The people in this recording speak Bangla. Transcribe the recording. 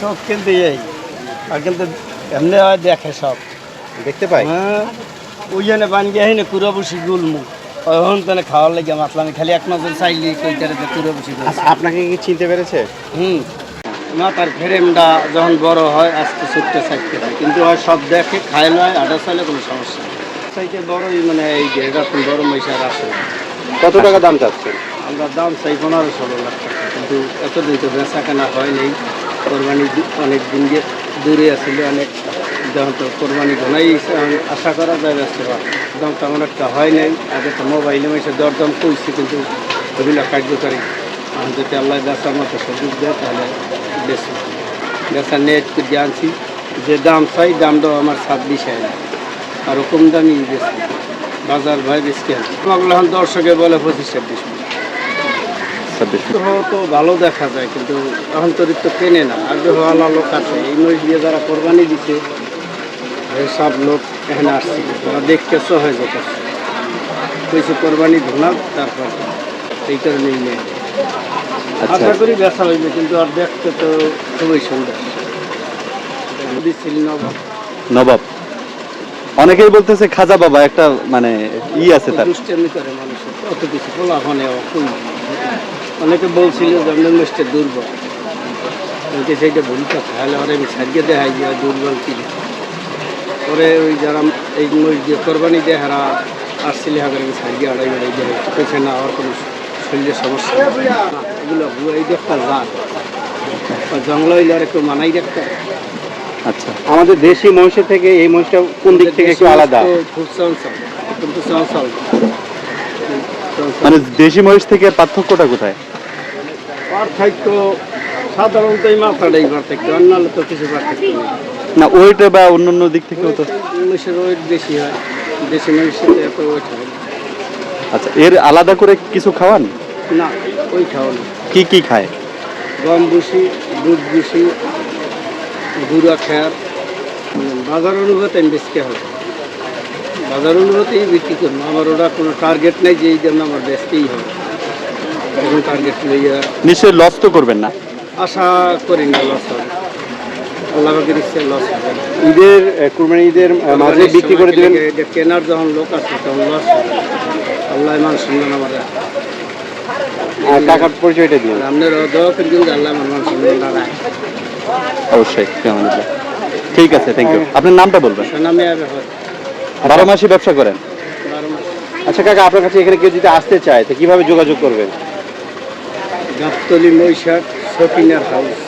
সব কিন্তু এই। আর কিন্তু এমনি হয় দেখে সব। দেখতে পাই। হ্যাঁ ওই জন্য বান গিয়ে না কুড়া বসি গুলমু এখন তো খাওয়ার লাগে মাতলামি খালি এক নজর চাইলি কইটারে যে বসি আপনাকে কি চিনতে পেরেছে? হুম। মাথার ফ্রেমটা যখন বড় হয় আস্তে সাইডতে হয়। কিন্তু আর সব দেখে খায় নয় আটা চাইলে কোনো সমস্যা চাইতে বড়ই মানে এই যে এরকম বড় মহিষার আসে কত টাকা দাম চাচ্ছেন? আমরা দাম চাই পনেরো ষোলো লাখ টাকা। কিন্তু এত তো বেচা কেনা হয় নেই। কোরবানি অনেক দিন গে- দূরে আসলে অনেক যখন তো কোরবানি ঘনাই আশা করা যায় ব্যস্ত দাম তেমন একটা হয় নাই। আগে তো মোবাইলে মেসে দরদাম কইছি, কিন্তু ওগুলো কার্যকারী। আমি যদি আল্লাহ বেচার মতো সুযোগ দেয়, তাহলে বেশি। বেচা নেট করে আনছি। যে দাম চাই দামটাও আমার ছাব্বিশ হাজার আর কম দামি বেশি। বাজার ভাই বেশি এখন দর্শকে বলে পঁচিশ ছাব্বিশ। ছাব্বিশ আগ্রহ তো ভালো দেখা যায় কিন্তু অন্তরিত তো কেনে না। আগ্রহওয়ালা লোক আছে এই মহিষ দিয়ে যারা কোরবানি দিচ্ছে সব লোক এখানে আসছে। তারা দেখতে হয়ে যেত কইছে কোরবানি ধোনা তারপর এই কারণেই নেই। আচ্ছা। আশা করি বেচা হইবে কিন্তু আর দেখতে তো খুবই সুন্দর। নবাব। নবাব। অনেকেই বলতেছে খাজা বাবা একটা মানে ই আছে তার। দুষ্টামি করে মানুষের অত কিছু বলা মানে অনেকে বলছিল যে আপনার মিষ্টি দুর্বল। বলতে সেইটা ভুল কথা। তাহলে ওরা আমি সারিয়ে দেখাই যে দুর্বল কি পরে ওই যারা এই মহিষ দিয়ে কোরবানি দিয়ে হারা আসছিল হাজার আমি সারিয়ে আড়াই আড়াই দিয়ে। পেছে না আর কোনো শরীরের সমস্যা এগুলো এই একটা জাত। জঙ্গল হইলে আর একটু মানাই হয়। আচ্ছা। আমাদের দেশি মহিষের থেকে এই মহিষটা কোন দিক থেকে একটু আলাদা? খুব চঞ্চল কিন্তু চঞ্চল। মানে দেশি মহিষ থেকে পার্থক্যটা কোথায়? পার্থক্য সাধারণত এই মাথাটাই পার্থক্য অন্যান্য তো কিছু পার্থক্য না ওইটা বা অন্যান্য দিক থেকেও তো? মহিষের ওয়েট বেশি হয় দেশি মহিষের এত ওয়েট হয় আচ্ছা এর আলাদা করে কিছু খাওয়ান? না ওই খাও না কি কি খায়? গম ভুসি দুধ ভুসি গুঁড়া খেয়ার বাজার অনুভূতি আমি বেচতে হবে বাজার অনুভূতি বিক্রি করব আমার ওটা কোনো টার্গেট নেই যে এই জন্য আমার বেচতেই হবে। এখন টার্গেট লইয়া নিশ্চয়ই লস তো করবেন না। আশা করি না লস হবে। আল্লাহ ইচ্ছে লস হবে। ঈদের কুরবানি ঈদের মাঝে বিক্রি করে দিবেন। কেনার যখন লোক আছে তখন লস আল্লাহ মান টাকার পরিচয়টা দিবেন আপনার দোয়া করে দিন আল্লাহ মান সুন্দর দাঁড়ায় অবশ্যই ঠিক আছে থ্যাংক ইউ আপনার নামটা বলবেন। নামে বারো মাসই ব্যবসা করেন? আচ্ছা কাকা, আপনার কাছে এখানে কেউ যদি আসতে চায়, তো কীভাবে যোগাযোগ করবেন? গাবতলি মৈশাখ শপিনার হাউস